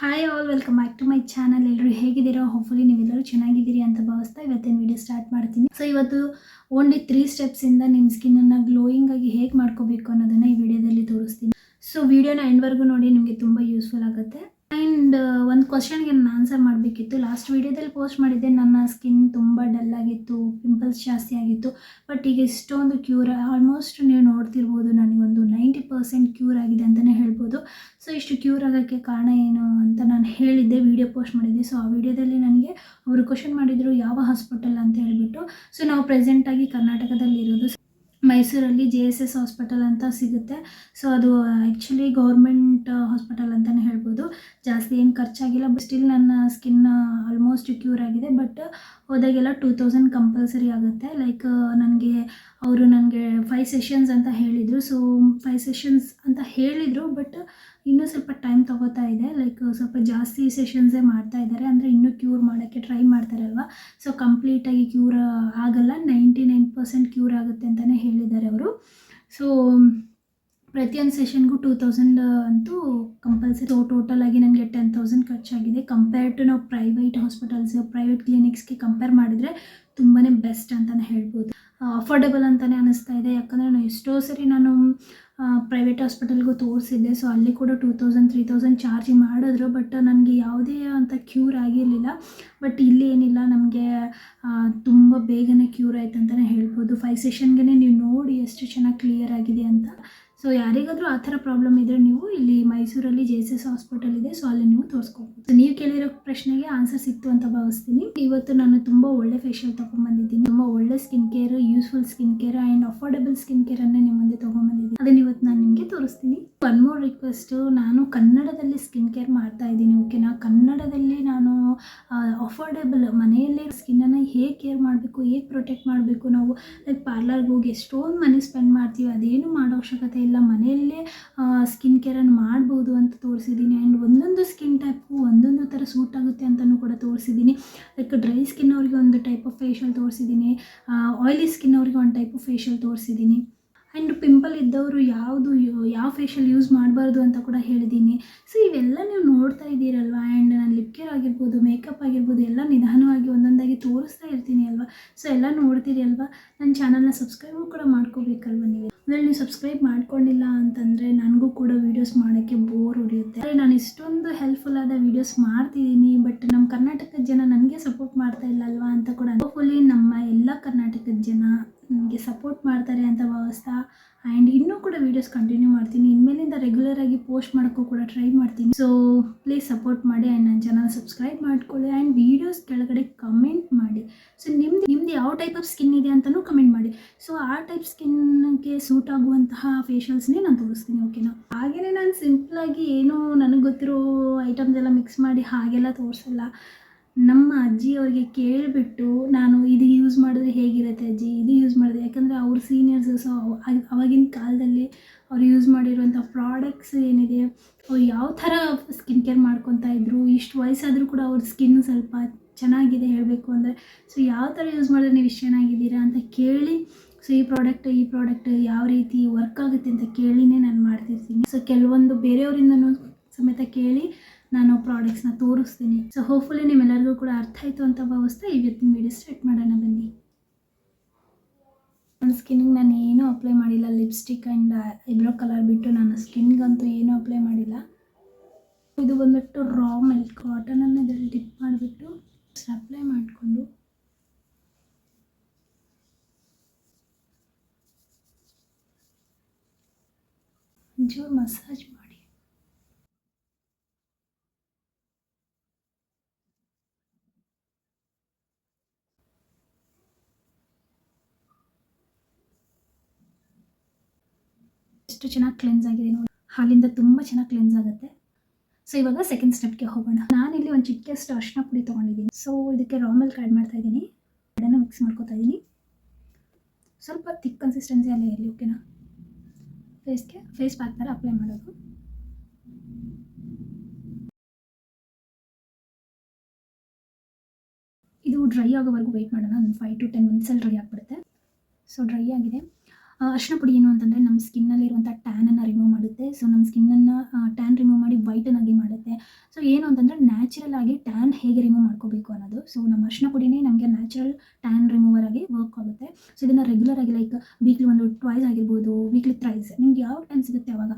Hi all welcome back to my channel ಎಲ್ಲರೂ ಹೇಗಿದ್ದೀರಾ? Hopefully ನೀವೆಲ್ಲರೂ ಚೆನ್ನಾಗಿದ್ದೀರಿ ಅಂತ ಭಾವಿಸ್ತಾ ಇವತ್ತಿನ ವಿಡಿಯೋ ಸ್ಟಾರ್ಟ್ ಮಾಡ್ತೀನಿ. ಸೊ ಇವತ್ತು ಓನ್ಲಿ ತ್ರೀ ಸ್ಟೆಪ್ಸಿಂದ ನಿಮ್ಮ ಸ್ಕಿನ್ನನ್ನು ಗ್ಲೋಯಿಂಗ್ ಆಗಿ ಹೇಗೆ ಮಾಡ್ಕೋಬೇಕು ಅನ್ನೋದನ್ನು ಈ ವಿಡಿಯೋದಲ್ಲಿ ತೋರಿಸ್ತೀನಿ. ಸೊ ವಿಡಿಯೋನ ಎಂಡ್ವರೆಗೂ ನೋಡಿ, ನಿಮಗೆ ತುಂಬ ಯೂಸ್ಫುಲ್ ಆಗುತ್ತೆ. ಆ್ಯಂಡ್ ಒಂದು ಕ್ವಶನ್ಗೆ ನಾನು ಆನ್ಸರ್ ಮಾಡಬೇಕಿತ್ತು. ಲಾಸ್ಟ್ ವೀಡಿಯೋದಲ್ಲಿ ಪೋಸ್ಟ್ ಮಾಡಿದ್ದೆ, ನನ್ನ ಸ್ಕಿನ್ ತುಂಬ ಡಲ್ ಆಗಿತ್ತು ಪಿಂಪಲ್ಸ್ ಜಾಸ್ತಿ ಆಗಿತ್ತು. ಬಟ್ ಈಗ ಇಷ್ಟೊಂದು ಕ್ಯೂರ್ ಆಲ್ಮೋಸ್ಟ್ ನೀವು ನೋಡ್ತಿರ್ಬೋದು ನನಗೊಂದು ನೈಂಟಿ ಪರ್ಸೆಂಟ್ ಕ್ಯೂರ್ ಆಗಿದೆ ಅಂತಲೇ ಹೇಳ್ಬೋದು. ಸೊ ಇಷ್ಟು ಕ್ಯೂರ್ ಆಗೋಕ್ಕೆ ಕಾರಣ ಏನು ಅಂತ ನಾನು ಹೇಳಿದ್ದೆ ವಿಡಿಯೋ ಪೋಸ್ಟ್ ಮಾಡಿದ್ದೆ. ಸೊ ಆ ವಿಡಿಯೋದಲ್ಲಿ ನನಗೆ, ಅವರು ಕ್ವಶನ್ ಮಾಡಿದರು, ಯಾವ ಹಾಸ್ಪಿಟಲ್ ಅಂತ ಹೇಳಿಬಿಟ್ಟು. ಸೊ ನಾವು ಪ್ರೆಸೆಂಟಾಗಿ ಕರ್ನಾಟಕದಲ್ಲಿ ಇರೋದು ಮೈಸೂರಲ್ಲಿ ಜೆ ಎಸ್ ಎಸ್ ಹಾಸ್ಪಿಟಲ್ ಅಂತ ಸಿಗುತ್ತೆ. ಸೊ ಅದು ಆ್ಯಕ್ಚುಲಿ ಗೌರ್ಮೆಂಟ್ ಹಾಸ್ಪಿಟಲ್ ಅಂತಲೇ ಹೇಳ್ಬೋದು. ಜಾಸ್ತಿ ಏನು ಖರ್ಚಾಗಿಲ್ಲ ಬಟ್ ಸ್ಟಿಲ್ ನನ್ನ ಸ್ಕಿನ್ ಆಲ್ಮೋಸ್ಟ್ ಕ್ಯೂರ್ ಆಗಿದೆ. ಬಟ್ ಹೋದಾಗೆಲ್ಲ ಟೂ ತೌಸಂಡ್ ಕಂಪಲ್ಸರಿ ಆಗುತ್ತೆ. ಲೈಕ್ ನನಗೆ ಅವರು ನನಗೆ ಫೈವ್ ಸೆಷನ್ಸ್ ಅಂತ ಹೇಳಿದರು. ಸೊ ಫೈವ್ ಸೆಷನ್ಸ್ ಅಂತ ಹೇಳಿದರು ಬಟ್ ಇನ್ನೂ ಸ್ವಲ್ಪ ಟೈಮ್ ತೊಗೋತಾ ಇದೆ. ಲೈಕ್ ಸ್ವಲ್ಪ ಜಾಸ್ತಿ ಸೆಷನ್ಸೇ ಮಾಡ್ತಾ ಇದ್ದಾರೆ. ಅಂದರೆ ಇನ್ನೂ ಕ್ಯೂರ್ ಮಾಡೋಕ್ಕೆ ಟ್ರೈ ಮಾಡ್ತಾರಲ್ವ? ಸೊ ಕಂಪ್ಲೀಟಾಗಿ ಕ್ಯೂರ್ ಆಗಲ್ಲ. ನೈಂಟಿ ನೈನ್ ಪರ್ಸೆಂಟ್ ಕ್ಯೂರ್ ಆಗುತ್ತೆ ಅಂತಲೇ ಹೇಳಿದ್ದಾರೆ ಅವರು. ಸೊ ಪ್ರತಿಯೊಂದು ಸೆಷನ್ಗೂ ಟೂ ತೌಸಂಡ್ ಅಂತೂ ಕಂಪಲ್ಸರಿ ಟೋಟಲ್ ಆಗಿ ನನಗೆ ಟೆನ್ ತೌಸಂಡ್ ಖರ್ಚಾಗಿದೆ. ಕಂಪೇರ್ ಟು ನಾವು ಪ್ರೈವೇಟ್ ಹಾಸ್ಪಿಟಲ್ಸ್ ಪ್ರೈವೇಟ್ ಕ್ಲಿನಿಕ್ಸ್ಗೆ ಕಂಪೇರ್ ಮಾಡಿದರೆ ತುಂಬಾ ಬೆಸ್ಟ್ ಅಂತಲೇ ಹೇಳ್ಬೋದು. ಅಫೋರ್ಡೆಬಲ್ ಅಂತಲೇ ಅನ್ನಿಸ್ತಾ ಇದೆ. ಯಾಕಂದರೆ ನಾನು ಎಷ್ಟೋ ಸರಿ ನಾನು ಪ್ರೈವೇಟ್ ಹಾಸ್ಪಿಟಲ್ಗೂ ತೋರಿಸಿದ್ದೆ. ಸೊ ಅಲ್ಲಿ ಕೂಡ two thousand three thousand charge ಮಾಡಿದ್ರು. ಬಟ್ ನನಗೆ ಯಾವುದೇ ಅಂತ ಕ್ಯೂರ್ ಆಗಿರಲಿಲ್ಲ. ಬಟ್ ಇಲ್ಲಿ ಏನಿಲ್ಲ, ನಮಗೆ ತುಂಬ ಬೇಗನೆ ಕ್ಯೂರ್ ಆಯ್ತು ಅಂತಲೇ ಹೇಳ್ಬೋದು. ಫೈವ್ ಸೆಷನ್ಗೆ ನೀವು ನೋಡಿ ಎಷ್ಟು ಚೆನ್ನಾಗಿ ಕ್ಲಿಯರ್ ಆಗಿದೆ ಅಂತ. ಸೊ ಯಾರಿಗಾದರೂ ಆ ಥರ ಪ್ರಾಬ್ಲಮ್ ಇದ್ದರೆ ನೀವು ಇಲ್ಲಿ ಮೈಸೂರಲ್ಲಿ ಜೆ ಎಸ್ ಎಸ್ ಹಾಸ್ಪಿಟಲ್ ಇದೆ. ಸೊ ಅಲ್ಲಿ ನೀವು ತೋರಿಸ್ಕೋಬೋದು. ನೀವು ಕೇಳಿರೋ ಪ್ರಶ್ನೆಗೆ ಆನ್ಸರ್ ಸಿಕ್ತು ಅಂತ ಭಾವಿಸ್ತೀನಿ. ಇವತ್ತು ನಾನು ತುಂಬ ಒಳ್ಳೆ ಫೇಶಿಯಲ್ ತೊಗೊಂಬಂದಿದ್ದೀನಿ ತುಂಬ ಒಳ್ಳೆ skin care useful skin care and affordable skin ಕೇರನ್ನೇ ನಿಮ್ಮ ಮುಂದೆ ತೊಗೊಂಬಂದಿದ್ದೀನಿ ಅದನ್ನು ಇವತ್ತು ನಾನು ನಿಮಗೆ ತೋರಿಸ್ತೀನಿ. ಒನ್ ಮೋರ್ ರಿಕ್ವೆಸ್ಟು ನಾನು ಕನ್ನಡದಲ್ಲಿ ಸ್ಕಿನ್ ಕೇರ್ ಮಾಡ್ತಾ ಇದ್ದೀನಿ. ಓಕೆನಾ ಕನ್ನಡದಲ್ಲಿ ನಾನು ಅಫೋರ್ಡೆಬಲ್ ಮನೆಯಲ್ಲೇ ಸ್ಕಿನ್ನನ್ನು ಹೇಗೆ ಕೇರ್ ಮಾಡಬೇಕು, ಹೇಗೆ ಪ್ರೊಟೆಕ್ಟ್ ಮಾಡಬೇಕು ನಾವು? ಲೈಕ್ ಪಾರ್ಲರ್ಗೆ ಹೋಗಿ ಎಷ್ಟೊಂದು ಮನಿ ಸ್ಪೆಂಡ್ ಮಾಡ್ತೀವಿ, ಅದೇನು ಮಾಡೋ ಅವಶ್ಯಕತೆ ಇಲ್ಲ, ಮನೆಯಲ್ಲೇ ಸ್ಕಿನ್ ಕೇರನ್ನು ಮಾಡ್ಬೋದು ಅಂತ ತೋರಿಸಿದ್ದೀನಿ. ಆ್ಯಂಡ್ ಒಂದೊಂದು ಸ್ಕಿನ್ ಟೈಪು ಒಂದೊಂದು ಥರ ಸೂಟ್ ಆಗುತ್ತೆ ಅಂತಲೂ ಕೂಡ ತೋರಿಸಿದ್ದೀನಿ. ಲೈಕ್ ಡ್ರೈ ಸ್ಕಿನ್ ಅವ್ರಿಗೆ ಒಂದು ಟೈಪ್ ಆಫ್ ಫೇಶಿಯಲ್ ತೋರಿಸಿದ್ದೀನಿ. ಆಯಿಲಿ ಸ್ಕಿನ್ ಅವ್ರಿಗೆ ಒಂದು ಟೈಪ್ ಆಫ್ ಫೇಶಿಯಲ್ ತೋರಿಸಿದ್ದೀನಿ. ಆ್ಯಂಡ್ ಪಿಂಪಲ್ ಇದ್ದವರು ಯಾವುದು ಯಾವ ಫೇಶಿಯಲ್ ಯೂಸ್ ಮಾಡಬಾರ್ದು ಅಂತ ಕೂಡ ಹೇಳಿದ್ದೀನಿ. ಸೊ ಇವೆಲ್ಲ ನೀವು ನೋಡ್ತಾ ಇದ್ದೀರಲ್ವ? ಆ್ಯಂಡ್ ನಾನು ಲಿಪ್ ಕೇರ್ ಆಗಿರ್ಬೋದು ಮೇಕಪ್ ಆಗಿರ್ಬೋದು, ಎಲ್ಲ ನಿಧಾನವಾಗಿ ಒಂದೊಂದಾಗಿ ತೋರಿಸ್ತಾ ಇರ್ತೀನಿ ಅಲ್ವಾ? ಸೊ ಎಲ್ಲ ನೋಡ್ತೀರಿ ಅಲ್ವಾ? ನನ್ನ ಚಾನಲ್ನ ಸಬ್ಸ್ಕ್ರೈಬು ಕೂಡ ಮಾಡ್ಕೋಬೇಕಲ್ವ ನೀವು? ಅದರಲ್ಲಿ ನೀವು ಸಬ್ಸ್ಕ್ರೈಬ್ ಮಾಡ್ಕೊಂಡಿಲ್ಲ ಅಂತಂದರೆ ನನಗೂ ಕೂಡ ವೀಡಿಯೋಸ್ ಮಾಡೋಕ್ಕೆ ಬೋರ್ ಹೊಡೆಯುತ್ತೆ. ನಾನು ಇಷ್ಟೊಂದು ಹೆಲ್ಪ್ಫುಲ್ ಆದ ವೀಡಿಯೋಸ್ ಮಾಡ್ತಿದ್ದೀನಿ ಬಟ್ ನಮ್ಮ ಕರ್ನಾಟಕದ ಜನ ನನಗೆ ಸಪೋರ್ಟ್ ಮಾಡ್ತಾ ಇಲ್ಲ ಅಲ್ವಾ ಅಂತ ಕೂಡ ಹೋಪ್ಫುಲಿ ನಮ್ಮ ಎಲ್ಲ ಕರ್ನಾಟಕದ ಜನ ನನಗೆ ಸಪೋರ್ಟ್ ಮಾಡ್ತಾರೆ ಅಂತ ಭಾವಿಸ್ತಾ ಆ್ಯಂಡ್ ಇನ್ನೂ ಕೂಡ ವೀಡಿಯೋಸ್ ಕಂಟಿನ್ಯೂ ಮಾಡ್ತೀನಿ. ಇನ್ಮೇಲಿಂದ ರೆಗ್ಯುಲರ್ ಆಗಿ ಪೋಸ್ಟ್ ಮಾಡೋಕ್ಕೂ ಕೂಡ ಟ್ರೈ ಮಾಡ್ತೀನಿ. ಸೊ ಪ್ಲೀಸ್ ಸಪೋರ್ಟ್ ಮಾಡಿ ಆ್ಯಂಡ್ ನನ್ನ ಚಾನಲ್ ಸಬ್ಸ್ಕ್ರೈಬ್ ಮಾಡ್ಕೊಳ್ಳಿ ಆ್ಯಂಡ್ ವೀಡಿಯೋಸ್ ಕೆಳಗಡೆ ಕಮೆಂಟ್ ಮಾಡಿ. ಸೊ ನಿಮ್ದು ನಿಮ್ದು ಯಾವ ಟೈಪ್ ಆಫ್ ಸ್ಕಿನ್ ಇದೆ ಅಂತಲೂ ಕಮೆಂಟ್ ಮಾಡಿ. ಸೊ ಆ ಟೈಪ್ ಸ್ಕಿನ್ಗೆ ಸೂಟ್ ಆಗುವಂತಹ ಫೇಶಿಯಲ್ಸ್ನೇ ನಾನು ತೋರಿಸ್ತೀನಿ ಓಕೆನಾ ಹಾಗೆಯೇ ನಾನು ಸಿಂಪ್ಲಾಗಿ ಏನೋ ನನಗೆ ಗೊತ್ತಿರೋ ಐಟಮ್ಸ್ ಎಲ್ಲ ಮಿಕ್ಸ್ ಮಾಡಿ ಹಾಗೆಲ್ಲ ತೋರಿಸಲ್ಲ. ನಮ್ಮ ಅಜ್ಜಿಯವ್ರಿಗೆ ಕೇಳಿಬಿಟ್ಟು ನಾನು ಇದು ಯೂಸ್ ಮಾಡಿದ್ರೆ ಹೇಗಿರುತ್ತೆ ಅಜ್ಜಿ, ಇದು ಯೂಸ್ ಮಾಡಿದ್ರೆ? ಯಾಕಂದರೆ ಅವ್ರ ಸೀನಿಯರ್ಸ್ ಸೊ ಅವಾಗಿನ ಕಾಲದಲ್ಲಿ ಅವ್ರು ಯೂಸ್ ಮಾಡಿರುವಂಥ ಪ್ರಾಡಕ್ಟ್ಸ್ ಏನಿದೆ, ಅವ್ರು ಯಾವ ಥರ ಸ್ಕಿನ್ ಕೇರ್ ಮಾಡ್ಕೊತಾ ಇದ್ರು, ಇಷ್ಟು ವಯಸ್ಸಾದರೂ ಕೂಡ ಅವ್ರ ಸ್ಕಿನ್ ಸ್ವಲ್ಪ ಚೆನ್ನಾಗಿದೆ ಹೇಳಬೇಕು ಅಂದರೆ ಸೊ ಯಾವ ಥರ ಯೂಸ್ ಮಾಡಿದ್ರೆ ನೀವು ಇಷ್ಟು ಚೆನ್ನಾಗಿದ್ದೀರಾ ಅಂತ ಕೇಳಿ ಸೊ ಈ ಪ್ರಾಡಕ್ಟ್ ಈ ಪ್ರಾಡಕ್ಟ್ ಯಾವ ರೀತಿ ವರ್ಕ್ ಆಗುತ್ತೆ ಅಂತ ಕೇಳಿನೇ ನಾನು ಮಾಡ್ತಿರ್ತೀನಿ. ಸೊ ಕೆಲವೊಂದು ಬೇರೆಯವರಿಂದನೂ ಸಮೇತ ಕೇಳಿ ನಾನು ಪ್ರಾಡಕ್ಟ್ಸ್ನ ತೋರಿಸ್ತೀನಿ. ಸೊ ಹೋಪ್ಫುಲಿ ನಿಮ್ಮೆಲ್ಲರಿಗೂ ಕೂಡ ಅರ್ಥ ಆಯಿತು ಅಂತ ಭಾವಿಸ್ತಾ ಇವತ್ತಿನ ವಿಡಿಯೋ ಸ್ಟಾರ್ಟ್ ಮಾಡೋಣ ಬನ್ನಿ. ನನ್ನ ಸ್ಕಿನ್ಗೆ ನಾನು ಏನೂ ಅಪ್ಲೈ ಮಾಡಿಲ್ಲ. ಲಿಪ್ಸ್ಟಿಕ್ ಆ್ಯಂಡ್ ಐಬ್ರೋ ಕಲರ್ ಬಿಟ್ಟು ನಾನು ಸ್ಕಿನ್ಗಂತೂ ಏನೂ ಅಪ್ಲೈ ಮಾಡಿಲ್ಲ. ಇದು ಬಂದ್ಬಿಟ್ಟು ರಾ ಮಿಲ್ಕ್ ಕಾಟನನ್ನು ಇದರಲ್ಲಿ ಡಿಪ್ ಮಾಡಿಬಿಟ್ಟು ಅಪ್ಲೈ ಮಾಡಿಕೊಂಡು. ಒಂಚೂರು ಮಸಾಜ್ ಮಾಡಿ. ಎಷ್ಟು ಚೆನ್ನಾಗಿ ಕ್ಲೆನ್ಸ್ ಆಗಿದೆ ನೋಡಿ. ಹಾಲಿಂದ ತುಂಬ ಚೆನ್ನಾಗಿ ಕ್ಲೆನ್ಸ್ ಆಗುತ್ತೆ. ಸೊ ಇವಾಗ ಸೆಕೆಂಡ್ ಸ್ಟೆಪ್ಗೆ ಹೋಗೋಣ. ನಾನಿಲ್ಲಿ ಒಂದು ಚಿಕ್ಕಷ್ಟು ಅರ್ಶಿನ ಪುಡಿ ತೊಗೊಂಡಿದ್ದೀನಿ. ಸೊ ಇದಕ್ಕೆ ರಾ ಮಿಲ್ಕ್ ಆ್ಯಡ್ ಮಾಡ್ತಾ ಇದ್ದೀನಿ. ಎರಡನ್ನೂ ಮಿಕ್ಸ್ ಮಾಡ್ಕೊತಾ ಇದ್ದೀನಿ. ಸ್ವಲ್ಪ ತಿಕ್ ಕನ್ಸಿಸ್ಟೆನ್ಸಿ ಅಲ್ಲೇ ಇರಲಿ ಓಕೆನಾ ಫೇಸ್ಗೆ ಫೇಸ್ ಪ್ಯಾಕ್ ಥರ ಅಪ್ಲೈ ಮಾಡೋದು. ಇದು ಡ್ರೈ ಆಗೋವರೆಗೂ ವೆಯ್ಟ್ ಮಾಡೋಣ. ಒಂದು ಫೈವ್ ಟು ಟೆನ್ ಮಿನಿಟ್ಸಲ್ಲಿ ಡ್ರೈ ಆಗಿಬಿಡುತ್ತೆ. ಸೊ ಡ್ರೈ ಆಗಿದೆ. ಅರಿಶಿನ ಪುಡಿ ಏನು ಅಂತಂದರೆ ನಮ್ಮ ಸ್ಕಿನ್ನಲ್ಲಿರುವಂಥ ಟ್ಯಾನನ್ನು ರಿಮೂವ್ ಮಾಡುತ್ತೆ. ಸೊ ನಮ್ಮ ಸ್ಕಿನ್ನನ್ನು ಟ್ಯಾನ್ ರಿಮೂವ್ ಮಾಡಿ ವೈಟನ್ ಆಗಿ ಮಾಡುತ್ತೆ. ಸೊ ಏನು ಅಂತಂದರೆ ನ್ಯಾಚುರಲ್ ಆಗಿ ಟ್ಯಾನ್ ಹೇಗೆ ರಿಮೂವ್ ಮಾಡ್ಕೋಬೇಕು ಅನ್ನೋದು. ಸೊ ನಮ್ಮ ಅರಿಶಿನ ಪುಡಿನೇ ನಮಗೆ ನ್ಯಾಚುರಲ್ ಟ್ಯಾನ್ ರಿಮೂವರ್ ಆಗಿ ವರ್ಕ್ ಆಗುತ್ತೆ. ಸೊ ಇದನ್ನು ರೆಗ್ಯುಲರ್ ಆಗಿ ಲೈಕ್ ವೀಕ್ಲಿ ಒಂದು ಟ್ವೈಸ್ ಆಗಿರ್ಬೋದು ವೀಕ್ಲಿ ಥ್ರೈಸ್ ನಿಮ್ಗೆ ಯಾವ ಟೈಮ್ ಸಿಗುತ್ತೆ ಅವಾಗ?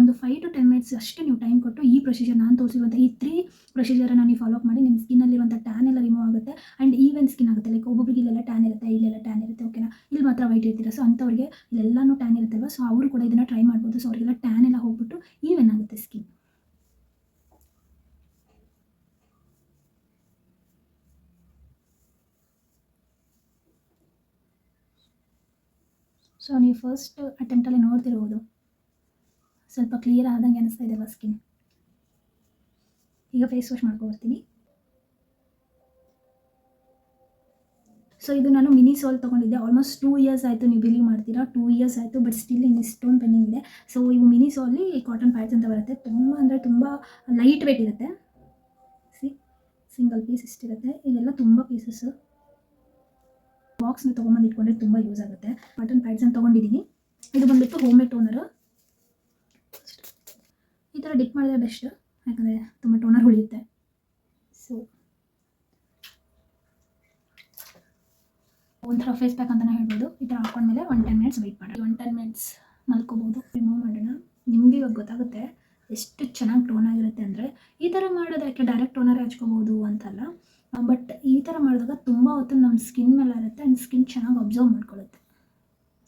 ಒಂದು ಫೈವ್ ಟು ಟೆನ್ ಮಿನಿಟ್ಸ್ ಅಷ್ಟೇ ನೀವು ಟೈಮ್ ಕೊಟ್ಟು ಈ ಪ್ರೊಸೀಜರ್ ನಾನು ತೋರಿಸಿರುವಂಥ ಈ ತ್ರೀ ಪ್ರೊಸೀಜರನ್ನು ನೀವು ಫಾಲೋ ಮಾಡಿ ನಿಮ್ಮ ಸ್ಕಿನ್ನಲ್ಲಿರುವಂಥ ಟ್ಯಾನ್ ಎಲ್ಲ ರಿಮೂವ್ ಆಗುತ್ತೆ. ಆ್ಯಂಡ್ ಈವನ್ ಸ್ಕಿನ್ ಆಗುತ್ತೆ. ಲೈಕ್ ಒಬ್ಬೊಬ್ಬರಿಗೆ ಇಲ್ಲೆಲ್ಲ ಟ್ಯಾನ್ ಇರುತ್ತೆ, ಇಲ್ಲೆಲ್ಲ ಟ್ಯಾನ್ ಇರುತ್ತೆ ಓಕೆನಾ ಇಲ್ಲಿ ಮಾತ್ರ ವೈಟ್ ಇರ್ತೀರ. ಸೊ ಅಂಥವ್ರಿಗೆ ಇಲ್ಲೆಲ್ಲನೂ ಟ್ಯಾನ್ ಇರುತ್ತಲ್ವ ಸೊ ಅವರು ಕೂಡ ಇದನ್ನು ಟ್ರೈ ಮಾಡ್ಬೋದು. ಸೊ ಅವರಿಗೆಲ್ಲ ಟ್ಯಾನ್ ಎಲ್ಲ ಹೋಗ್ಬಿಟ್ಟು ಈವನ್ ಆಗುತ್ತೆ ಸ್ಕಿನ್ ಸೊ ನೀವು ಫಸ್ಟ್ ಅಟೆಂಪ್ಟಲ್ಲಿ ನೋಡ್ತಿರ್ಬೋದು. ಸ್ವಲ್ಪ ಕ್ಲಿಯರ್ ಆದಂಗೆ ಅನಿಸ್ತಾ ಇದೆಯಲ್ಲ ಸ್ಕಿನ್ ಈಗ ಫೇಸ್ ವಾಶ್ ಮಾಡ್ಕೊಬರ್ತೀನಿ ಸೊ ಇದು ನಾನು ಮಿನಿ ಸಾಲ್ ತೊಗೊಂಡಿದ್ದೆ. ಆಲ್ಮೋಸ್ಟ್ ಟೂ ಇಯರ್ಸ್ ಆಯಿತು ನೀವು ಬಿಲೀವ್ ಮಾಡ್ತೀರಾ. ಟೂ ಇಯರ್ಸ್ ಆಯಿತು ಬಟ್ ಸ್ಟಿಲ್ ಇನ್ನು ಇಷ್ಟೊಂದು ಪೆಂಡಿಂಗ್ ಇದೆ. ಸೊ ಇವು ಮಿನಿ ಸೋಲಿ ಕಾಟನ್ ಪ್ಯಾಡ್ಸ್ ಅಂತ ಬರುತ್ತೆ. ತುಂಬ ಅಂದರೆ ತುಂಬ ಲೈಟ್ ವೇಟ್ ಇರುತ್ತೆ. ಸಿ ಸಿಂಗಲ್ ಪೀಸ್ ಇಷ್ಟಿರುತ್ತೆ. ಇದೆಲ್ಲ ತುಂಬ ಪೀಸಸ್ಸು ಬಾಕ್ಸ್ನ ತೊಗೊಂಬಂದು ಇಟ್ಕೊಂಡ್ರೆ ತುಂಬ ಯೂಸ್ ಆಗುತ್ತೆ. ಕಾಟನ್ ಪ್ಯಾಡ್ಸ್ ಅಂತ ತೊಗೊಂಡಿದ್ದೀನಿ. ಇದು ಬಂದುಬಿಟ್ಟು ಹೋಮ್ ಮೇಡ್ ಟೋನರು ಈ ಥರ ಡಿಪ್ ಮಾಡಿದ್ರೆ ಬೆಸ್ಟ್ ಯಾಕಂದರೆ ತುಂಬ ಟೋನರ್ ಉಳಿಯುತ್ತೆ. ಸೊ ಒಂಥರ ಫೇಸ್ ಪ್ಯಾಕ್ ಅಂತಲೇ ಹೇಳ್ಬೋದು. ಈ ಥರ ಹಾಕೊಂಡ್ಮೇಲೆ ಒನ್ ಟೆನ್ ಮಿನಿಟ್ಸ್ ವೆಯ್ಟ್ ಮಾಡಿ ಒನ್ ಟೆನ್ ಮಿನಿಟ್ಸ್ ಮಲ್ಕೋಬೋದು. ರಿಮೂವ್ ಮಾಡೋಣ. ನಿಮಗೆ ಇವಾಗ ಗೊತ್ತಾಗುತ್ತೆ ಎಷ್ಟು ಚೆನ್ನಾಗಿ ಟೋನ್ ಆಗಿರುತ್ತೆ ಅಂದರೆ ಈ ಥರ ಮಾಡೋದು ಯಾಕೆ ಡೈರೆಕ್ಟ್ ಟೋನರೇ ಹಚ್ಕೋಬೋದು ಅಂತಲ್ಲ. ಬಟ್ ಈ ಥರ ಮಾಡಿದಾಗ ತುಂಬ ಹೊತ್ತು ನಮ್ಮ ಸ್ಕಿನ್ ಮೇಲೆ ಇರುತ್ತೆ ಆ್ಯಂಡ್ ಸ್ಕಿನ್ ಚೆನ್ನಾಗಿ ಅಬ್ಸರ್ವ್ ಮಾಡ್ಕೊಳ್ಳುತ್ತೆ.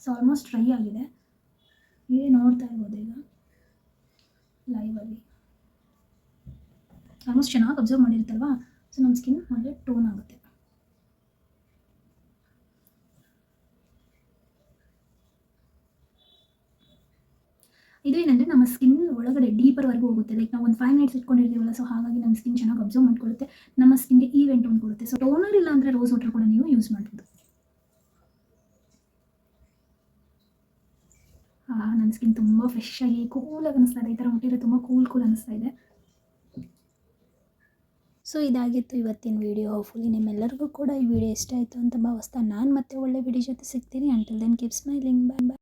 ಸೊ ಆಲ್ಮೋಸ್ಟ್ ಡ್ರೈ ಆಗಿದೆ. ಇಲ್ಲಿ ನೋಡ್ತಾ ಇರ್ಬೋದು ಈಗ. ಲೈವಲ್ಲಿ ಆಲ್ಮೋಸ್ಟ್ ಚೆನ್ನಾಗಿ ಅಬ್ಸರ್ವ್ ಮಾಡಿರುತ್ತಲ್ವಾ? ಸೊ ನಮ್ಮ ಸ್ಕಿನ್ ಒಳ್ಳೆ ಟೋನ್ ಆಗುತ್ತೆ. ಇದು ಏನಂದರೆ ನಮ್ಮ ಸ್ಕಿನ್ ಒಳಗಡೆ ಡೀಪರ್ವರೆಗೂ ಹೋಗುತ್ತೆ. ಲೈಕ್ ನಾವು ಒಂದು ಫೈವ್ ಮಿನಿಟ್ಸ್ ಇಟ್ಕೊಂಡಿರ್ತೀವಲ್ಲ ಸೊ ಹಾಗಾಗಿ ನಮ್ಮ ಸ್ಕಿನ್ ಚೆನ್ನಾಗಿ ಅಬ್ಸರ್ವ್ ಮಾಡ್ಕೊಳ್ಳುತ್ತೆ. ನಮ್ಮ ಸ್ಕಿನ್ಗೆ ಈವೆಂಟ್ ಒಂದು ಕೊಡುತ್ತೆ. ಸೊ ಟೋನರ್ ಇಲ್ಲ ಅಂದರೆ ರೋಸ್ ವಾಟರ್ ಕೂಡ ನೀವು ಯೂಸ್ ಮಾಡ್ಬೋದು. ನನ್ನ ಸ್ಕಿನ್ ತುಂಬ ಫ್ರೆಶ್ ಆಗಿ ಕೂಲಾಗಿ ಅನಿಸ್ತಾ ಇದೆ. ಈ ಥರ ಮುಟ್ಟಿದ್ರೆ ತುಂಬ ಕೂಲ್ ಕೂಲ್ ಅನಿಸ್ತಾ ಇದೆ. ಸೊ ಇದಾಗಿತ್ತು ಇವತ್ತಿನ ವಿಡಿಯೋ ಹೋಪ್ಫುಲಿ ನಿಮ್ಮೆಲ್ಲರಿಗೂ ಕೂಡ ಈ ವಿಡಿಯೋ ಇಷ್ಟ ಆಯಿತು ಅಂತ ಭಾವಿಸ್ತಾ ನಾನು ಮತ್ತೆ ಒಳ್ಳೆ ವಿಡಿಯೋ ಜೊತೆ ಸಿಗ್ತೀನಿ. Until then keep smiling bye bye